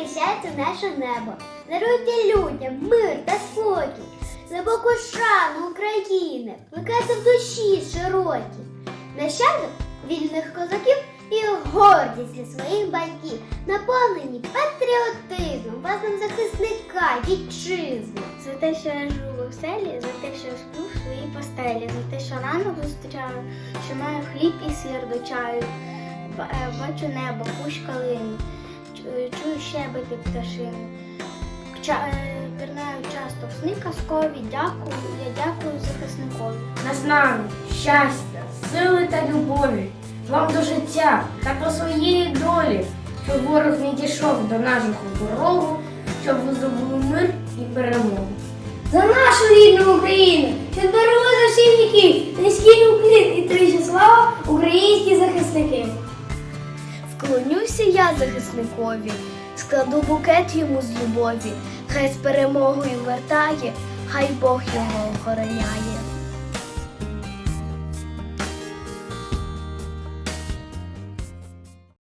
захищайте наше небо. Даруйте людям мир та спокій. Глибоку шану України, плекайте в душі широкі. Нащадок вільних козаків і гордість для своїх батьків, наповнені патріотизмом, власним захисника, вітчизни. За те, що я живу в селі, за те, що сплю в своїй постелі, за те, що рано зустрічаю, що маю хліб і сир до чаю. Е, Бачу небо, кущ калини, чую щебети пташини. Ча- е, Пірнаю часто в сни казкові, дякую, я дякую захисникові. Наснаги, щастя, сили та любові, вам до життя та по своєї долі, щоб ворог не дійшов до нашого дорогу, щоб ви здобули мир і перемогу. За нашу рідну Україну, що берегли за всі віки, низький уклін і тричі слава українські захисники. Вклонюся я захисникові, складу букет йому з любові, хай з перемогою вертає, хай Бог його охороняє.